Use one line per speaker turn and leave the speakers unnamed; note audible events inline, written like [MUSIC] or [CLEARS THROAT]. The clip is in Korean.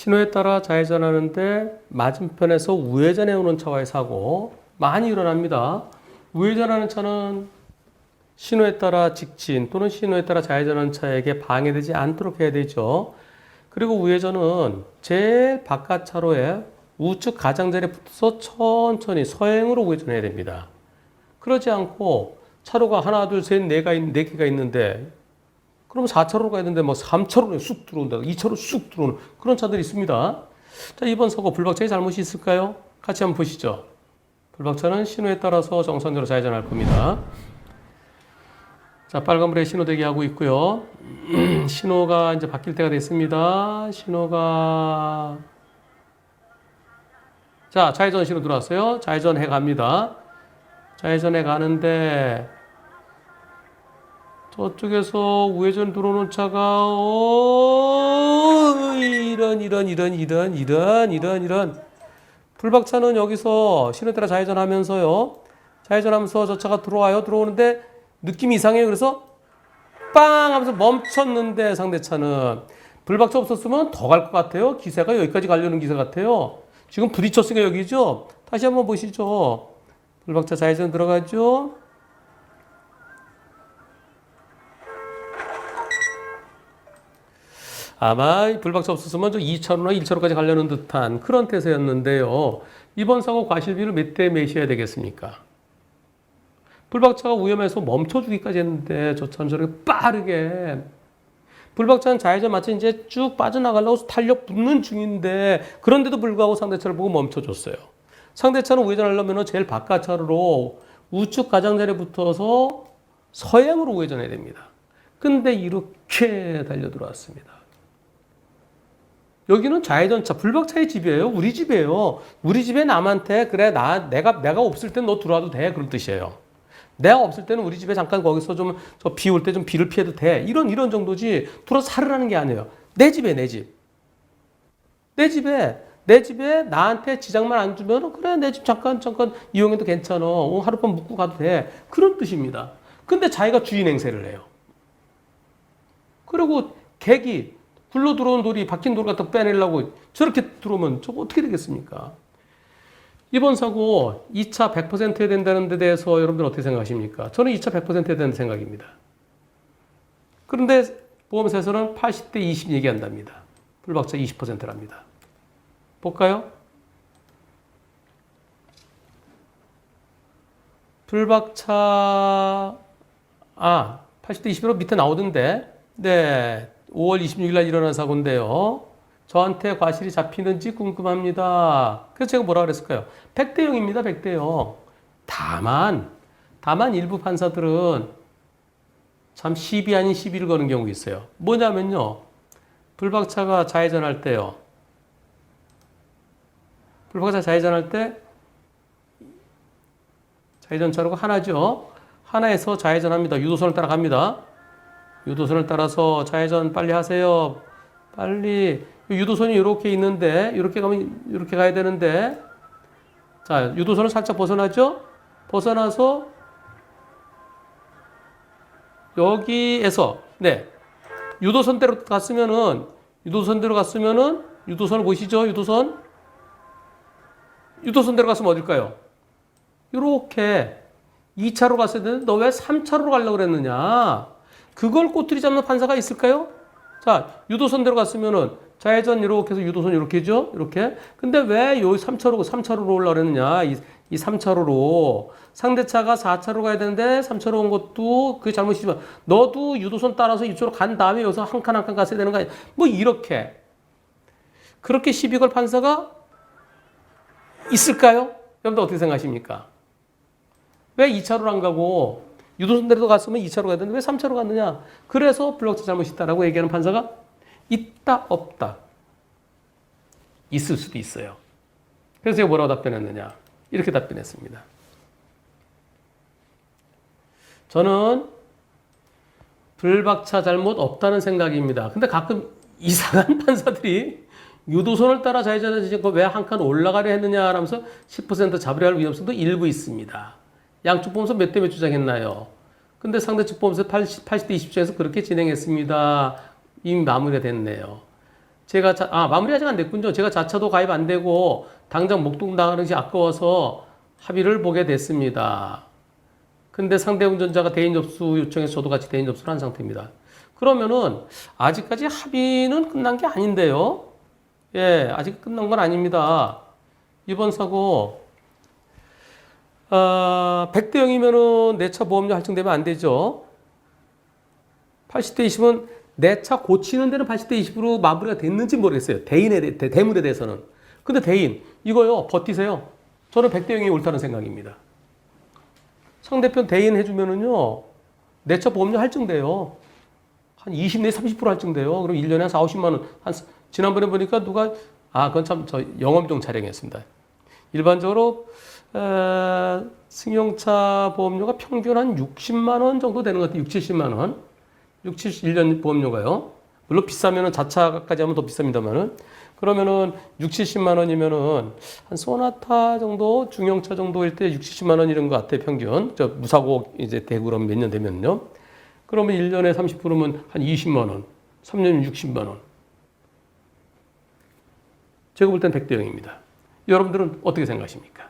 신호에 따라 좌회전하는데 맞은편에서 우회전해 오는 차와의 사고 많이 일어납니다. 우회전하는 차는 신호에 따라 직진 또는 신호에 따라 좌회전하는 차에게 방해되지 않도록 해야 되죠. 그리고 우회전은 제일 바깥 차로에 우측 가장자리에 붙어서 천천히 서행으로 우회전해야 됩니다. 그러지 않고 차로가 하나, 둘, 셋, 네가 있, 네 개가 있는데 그럼 4차로로 가야 되는데 뭐 3차로로 쑥 들어온다. 2차로 쑥 들어오는 그런 차들이 있습니다. 자, 이번 사고 불박차의 잘못이 있을까요? 같이 한번 보시죠. 불박차는 신호에 따라서 정상적으로 좌회전할 겁니다. 자, 빨간불에 신호 대기하고 있고요. [CLEARS THROAT] 신호가 이제 바뀔 때가 됐습니다. 신호가 자, 좌회전 신호 들어왔어요. 좌회전 해 갑니다. 좌회전해 가는데 저쪽에서 우회전 들어오는 차가 오 이런 이런 이런 이런 이런 이런 이런 불박차는 여기서 신호 따라 좌회전하면서요. 좌회전하면서 저 차가 들어와요. 들어오는데 느낌이 이상해요. 그래서 빵 하면서 멈췄는데 상대 차는 불박차 없었으면 더 갈 것 같아요. 기세가 여기까지 가려는 기세 같아요. 지금 부딪혔으니까 여기죠. 다시 한번 보시죠. 불박차 좌회전 들어가죠. 아마 이 불박차 없었으면 저 2차로나 1차로까지 가려는 듯한 그런 태세였는데요. 이번 사고 과실비를 몇대 매셔야 되겠습니까? 불박차가 위험해서 멈춰주기까지 했는데 저 차는 저렇게 빠르게 불박차는 좌회전 마치 이제 쭉 빠져나가려고 탄력 붙는 중인데 그런데도 불구하고 상대차를 보고 멈춰줬어요. 상대차는 우회전하려면 제일 바깥 차로로 우측 가장자리에 붙어서 서행으로 우회전해야 됩니다. 근데 이렇게 달려 들어왔습니다. 여기는 좌회전차, 불박차의 집이에요. 우리 집이에요. 우리 집에 남한테 그래 나 내가 내가 없을 땐 너 들어와도 돼 그런 뜻이에요. 내가 없을 때는 우리 집에 잠깐 거기서 좀 저 비 올 때 좀 비를 피해도 돼. 이런 이런 정도지. 들어 살으라는 게 아니에요. 내 집에 내 집. 내 집에 내 집에 나한테 지장만 안 주면 그래 내 집 잠깐 잠깐 이용해도 괜찮아. 어, 하룻밤 묵고 가도 돼. 그런 뜻입니다. 근데 자기가 주인 행세를 해요. 그리고 객이 굴러 들어온 돌이 박힌 돌 갖다 빼내려고 저렇게 들어오면 저거 어떻게 되겠습니까? 이번 사고 2차 100% 해야 된다는 데 대해서 여러분들 어떻게 생각하십니까? 저는 2차 100% 해야 된다는 생각입니다. 그런데 보험사에서는 80대 20 얘기한답니다. 불박차 20%랍니다. 볼까요? 불박차 아 80대 20으로 밑에 나오던데 네 5월 26일 날 일어난 사고인데요. 저한테 과실이 잡히는지 궁금합니다. 그래서 제가 뭐라 그랬을까요? 100대 0입니다. 100대 0. 다만 다만 일부 판사들은 참 10이 아닌 12를 거는 경우가 있어요. 뭐냐면요. 불박차가 좌회전할 때요. 불박차 좌회전할 때 좌회전 차로가 하나죠. 하나에서 좌회전합니다. 유도선을 따라갑니다. 유도선을 따라서 좌회전 빨리 하세요. 빨리 유도선이 이렇게 있는데 이렇게 가면 이렇게 가야 되는데 자 유도선을 살짝 벗어나죠. 벗어나서 여기에서 네 유도선대로 갔으면은 유도선대로 갔으면은 유도선을 보시죠. 유도선 유도선대로 갔으면 어딜까요? 이렇게 2차로 갔어야 되는데 너 왜 3차로로 가려고 그랬느냐? 그걸 꼬투리 잡는 판사가 있을까요? 자, 유도선대로 갔으면은 좌회전 이렇게 해서 유도선 이렇게죠? 이렇게. 근데 왜요 3차로, 3차로로 올라고 그랬느냐? 이, 이 3차로로. 상대차가 4차로 가야 되는데 3차로 온 것도 그게 잘못이지만 너도 유도선 따라서 이쪽으로 간 다음에 여기서 한 칸 한칸 갔어야 되는 거 아니야? 뭐 이렇게. 그렇게 시비 걸 판사가 있을까요? 여러분들 어떻게 생각하십니까? 왜 2차로로 안 가고 유도선대로 갔으면 2차로 가야 되는데 왜 3차로 갔느냐? 그래서 블록차 잘못이 있다라고 얘기하는 판사가 있다 없다. 있을 수도 있어요. 그래서 제가 뭐라고 답변했느냐? 이렇게 답변했습니다. 저는 불박차 잘못 없다는 생각입니다. 근데 가끔 이상한 [LAUGHS] 판사들이 유도선을 따라 좌회전해서 왜한 칸 올라가려 했느냐 하면서 10% 잡으려 할 위험성도 일부 있습니다. 양쪽 보험서 몇 대 몇 주장했나요? 근데 상대 측 보험서 80, 80대 20주에서 그렇게 진행했습니다. 이미 마무리가 됐네요. 제가 자, 아 마무리 아직 안 됐군요. 제가 자차도 가입 안 되고 당장 목돈 나가는 것이 아까워서 합의를 보게 됐습니다. 근데 상대 운전자가 대인 접수 요청해서 저도 같이 대인 접수를 한 상태입니다. 그러면은 아직까지 합의는 끝난 게 아닌데요. 예, 아직 끝난 건 아닙니다. 이번 사고 아, 100대 0이면은 내 차 보험료 할증되면 안 되죠. 80대 20은 내 차 고치는 데는 80대 20으로 마무리가 됐는지 모르겠어요. 대인에 대, 대- 대물에 대해서는. 근데 대인 이거요 버티세요. 저는 100대 0이 옳다는 생각입니다. 상대편 대인 해주면은요 내 차 보험료 할증돼요. 한 20 내지 30% 할증돼요. 그럼 1년에 한 4, 50만 원. 한 지난번에 보니까 누가 아 그건 참 저 영업용 차량이었습니다. 일반적으로 에, 승용차 보험료가 평균 한 60만 원 정도 되는 것 같아요. 6, 70만 원. 6, 70, 1년 보험료가요. 물론 비싸면은 자차까지 하면 더 비쌉니다만은 그러면은 6, 70만 원이면은 한 소나타 정도 중형차 정도일 때 6, 70만 원 이런 것 같아요. 평균. 저 무사고 이제 대구 그럼 몇 년 되면요. 그러면 1년에 30%면 한 20만 원. 3년이면 60만 원. 제가 볼 땐 100대 0입니다. 여러분들은 어떻게 생각하십니까?